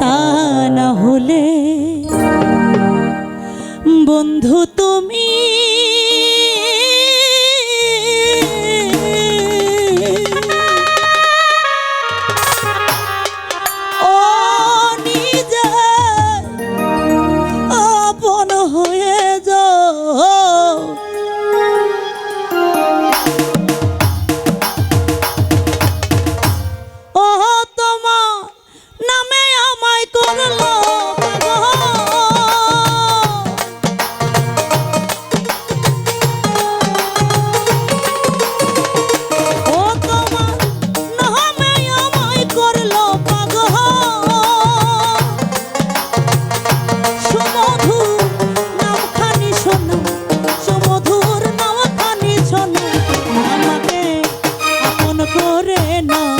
তা না হলে বন্ধু না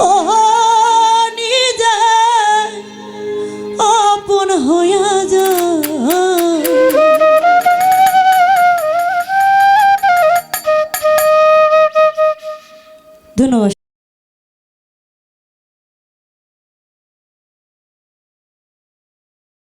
Oh,